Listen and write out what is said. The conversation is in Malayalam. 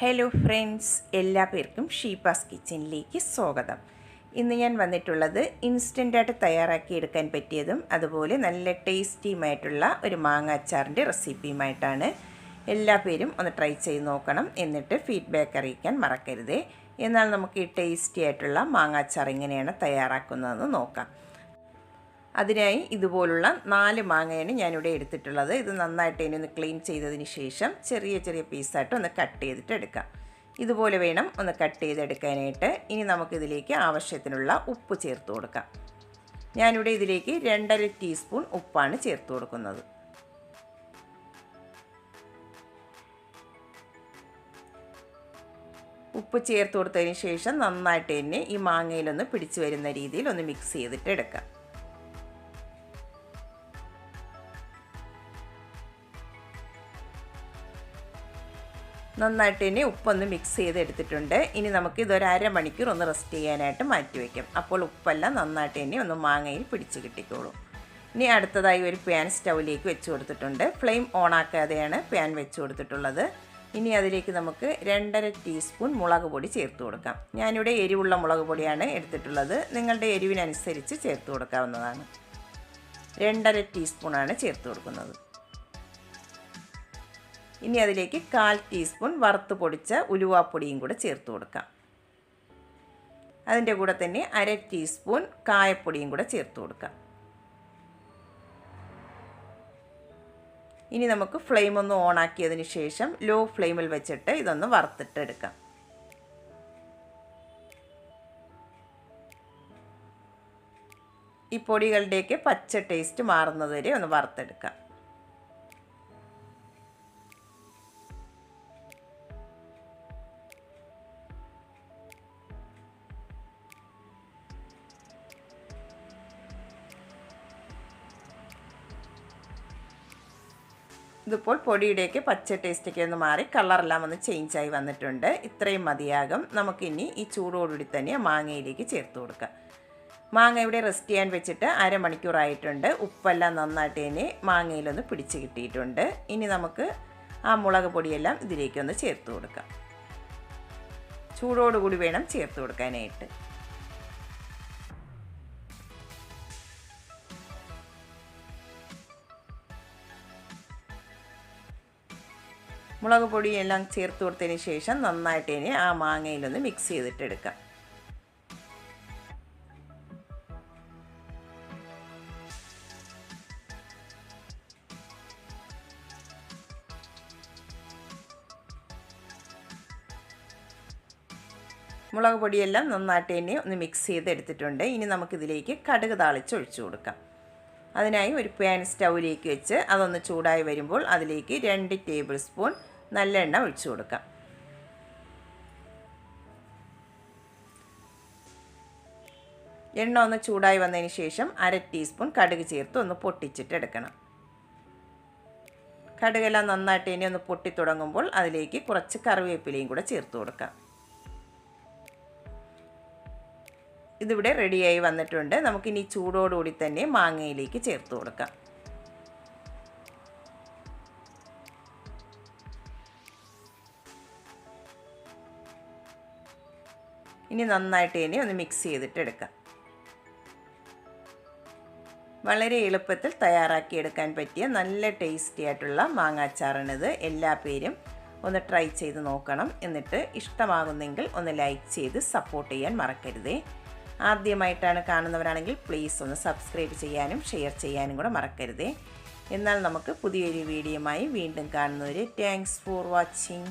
ഹലോ ഫ്രണ്ട്സ് എല്ലാ പേർക്കും ഷീപ്പാസ് കിച്ചണിലേക്ക് സ്വാഗതം. ഇന്ന് ഞാൻ വന്നിട്ടുള്ളത് ഇൻസ്റ്റന്റായിട്ട് തയ്യാറാക്കി എടുക്കാൻ പറ്റിയതും അതുപോലെ നല്ല ടേസ്റ്റിയുമായിട്ടുള്ള ഒരു മാങ്ങ അച്ചാറിന്റെ റെസിപ്പിയുമായിട്ടാണ് എല്ലാ പേരും ഒന്ന് ട്രൈ ചെയ്ത് നോക്കണം എന്നിട്ട് ഫീഡ്ബാക്ക് അറിയിക്കാൻ മറക്കരുതേ. എന്നാൽ നമുക്ക് ഈ ടേസ്റ്റി ആയിട്ടുള്ള മാങ്ങ അച്ചാർ എങ്ങനെയാണ് തയ്യാറാക്കുന്നതെന്ന് നോക്കാം. അതിനായി ഇതുപോലുള്ള നാല് മാങ്ങയാണ് ഞാനിവിടെ എടുത്തിട്ടുള്ളത്. ഇത് നന്നായിട്ട് ഇനി ഒന്ന് ക്ലീൻ ചെയ്തതിന് ശേഷം ചെറിയ ചെറിയ പീസായിട്ട് ഒന്ന് കട്ട് ചെയ്തിട്ട് എടുക്കാം. ഇതുപോലെ വേണം ഒന്ന് കട്ട് ചെയ്തെടുക്കാനായിട്ട്. ഇനി നമുക്കിതിലേക്ക് ആവശ്യത്തിനുള്ള ഉപ്പ് ചേർത്ത് കൊടുക്കാം. ഞാനിവിടെ ഇതിലേക്ക് രണ്ടര ടീസ്പൂൺ ഉപ്പാണ് ചേർത്ത് കൊടുക്കുന്നത്. ഉപ്പ് ചേർത്ത് കൊടുത്തതിന് ശേഷം നന്നായിട്ട് തന്നെ ഈ മാങ്ങയിലൊന്ന് പിടിച്ചു വരുന്ന രീതിയിൽ ഒന്ന് മിക്സ് ചെയ്തിട്ട് എടുക്കാം. നന്നായിട്ട് ഇനി ഉപ്പൊന്ന് മിക്സ് ചെയ്ത് എടുത്തിട്ടുണ്ട് ഇനി നമുക്ക് ഇതൊരു അരമണിക്കൂർ ഒന്ന് റെസ്റ്റ് ചെയ്യാനായിട്ട് മാറ്റി വയ്ക്കാം അപ്പോൾ ഉപ്പെല്ലാം നന്നായിട്ട് ഇനി ഒന്ന് മാങ്ങയിൽ പിടിച്ച് കിട്ടിക്കോളും. ഇനി അടുത്തതായി ഒരു പാൻ സ്റ്റൗവിലേക്ക് വെച്ച് കൊടുത്തിട്ടുണ്ട്. ഫ്ലെയിം ഓൺ ആക്കാതെയാണ് പാൻ വെച്ച് കൊടുത്തിട്ടുള്ളത്. ഇനി അതിലേക്ക് നമുക്ക് രണ്ടര ടീസ്പൂൺ മുളക് പൊടി ചേർത്ത് കൊടുക്കാം. ഞാനിവിടെ എരിവുള്ള മുളക് പൊടിയാണ് എടുത്തിട്ടുള്ളത്. നിങ്ങളുടെ എരിവിനനുസരിച്ച് ചേർത്ത് കൊടുക്കാവുന്നതാണ്. രണ്ടര ടീസ്പൂണാണ് ചേർത്ത് കൊടുക്കുന്നത്. ഇനി അതിലേക്ക് കാൽ ടീസ്പൂൺ വറുത്ത് പൊടിച്ച ഉലുവാപ്പൊടിയും കൂടെ ചേർത്ത് കൊടുക്കാം. അതിന്റെ കൂടെ തന്നെ അര ടീസ്പൂൺ കായപ്പൊടിയും കൂടെ ചേർത്ത് കൊടുക്കാം. ഇനി നമുക്ക് ഫ്ലെയിം ഒന്ന് ഓണാക്കിയതിന് ശേഷം ലോ ഫ്ലെയിമിൽ വെച്ചിട്ട് ഇതൊന്ന് വറുത്തിട്ടെടുക്കാം. ഈ പൊടികളുടെയൊക്കെ പച്ച ടേസ്റ്റ് മാറുന്നതുവരെ ഒന്ന് വറുത്തെടുക്കാം. ഇതിപ്പോൾ പൊടിയുടെയൊക്കെ പച്ച ടേസ്റ്റൊക്കെ ഒന്ന് മാറി കളറെല്ലാം ഒന്ന് ചേഞ്ചായി വന്നിട്ടുണ്ട്. ഇത്രയും മതിയാകും. നമുക്കിനി ഈ ചൂടോടുകൂടി തന്നെ മാങ്ങയിലേക്ക് ചേർത്ത് കൊടുക്കാം. മാങ്ങ ഇവിടെ റെസ്റ്റ് ചെയ്യാൻ വെച്ചിട്ട് അരമണിക്കൂറായിട്ടുണ്ട് ഉപ്പെല്ലാം നന്നായിട്ട് തന്നെ മാങ്ങയിലൊന്ന് പിടിച്ച് കിട്ടിയിട്ടുണ്ട്. ഇനി നമുക്ക് ആ മുളക് പൊടിയെല്ലാം ഇതിലേക്കൊന്ന് ചേർത്ത് കൊടുക്കാം. ചൂടോടുകൂടി വേണം ചേർത്ത് കൊടുക്കാനായിട്ട്. മുളക് പൊടിയെല്ലാം ചേർത്ത് കൊടുത്തതിന് ശേഷം നന്നായിട്ട് ഇനി ആ മാങ്ങയിലൊന്ന് മിക്സ് ചെയ്തിട്ടെടുക്കാം. മുളക് പൊടിയെല്ലാം നന്നായിട്ട് തന്നെ ഒന്ന് മിക്സ് ചെയ്ത് എടുത്തിട്ടുണ്ട് ഇനി നമുക്കിതിലേക്ക് കടുക് താളിച്ച് ഒഴിച്ചു കൊടുക്കാം. അതിനായി ഒരു പാൻ സ്റ്റൗവിലേക്ക് വെച്ച് അതൊന്ന് ചൂടായി വരുമ്പോൾ അതിലേക്ക് രണ്ട് ടേബിൾ സ്പൂൺ നല്ലെണ്ണ ഒഴിച്ചു കൊടുക്കാം. എണ്ണ ഒന്ന് ചൂടായി വന്നതിന് ശേഷം അര ടീസ്പൂൺ കടുക് ചേർത്ത് ഒന്ന് പൊട്ടിച്ചിട്ടെടുക്കണം കടുകെല്ലാം നന്നായിട്ട് ഇനി ഒന്ന് പൊട്ടി തുടങ്ങുമ്പോൾ അതിലേക്ക് കുറച്ച് കറിവേപ്പിലയും കൂടെ ചേർത്ത് കൊടുക്കാം. ഇതിവിടെ റെഡിയായി വന്നിട്ടുണ്ട്. നമുക്കിനി ചൂടോടുകൂടി തന്നെ മാങ്ങയിലേക്ക് ചേർത്ത് കൊടുക്കാം. ഇനി നന്നായിട്ട് ഇനി ഒന്ന് മിക്സ് ചെയ്തിട്ട് എടുക്കാം. വളരെ എളുപ്പത്തിൽ തയ്യാറാക്കിയെടുക്കാൻ പറ്റിയ നല്ല ടേസ്റ്റി ആയിട്ടുള്ള മാങ്ങാച്ചാറാണിത്. എല്ലാ പേരും ഒന്ന് ട്രൈ ചെയ്ത് നോക്കണം. എന്നിട്ട് ഇഷ്ടമാകുന്നെങ്കിൽ ഒന്ന് ലൈക്ക് ചെയ്ത് സപ്പോർട്ട് ചെയ്യാൻ മറക്കരുതേ. ആദ്യമായിട്ടാണ് കാണുന്നവരാണെങ്കിൽ പ്ലീസ് ഒന്ന് സബ്സ്ക്രൈബ് ചെയ്യാനും ഷെയർ ചെയ്യാനും കൂടെ മറക്കരുതേ. എന്നാൽ നമുക്ക് പുതിയൊരു വീഡിയോയുമായി വീണ്ടും കാണുന്നവരെ താങ്ക്സ് ഫോർ വാച്ചിങ്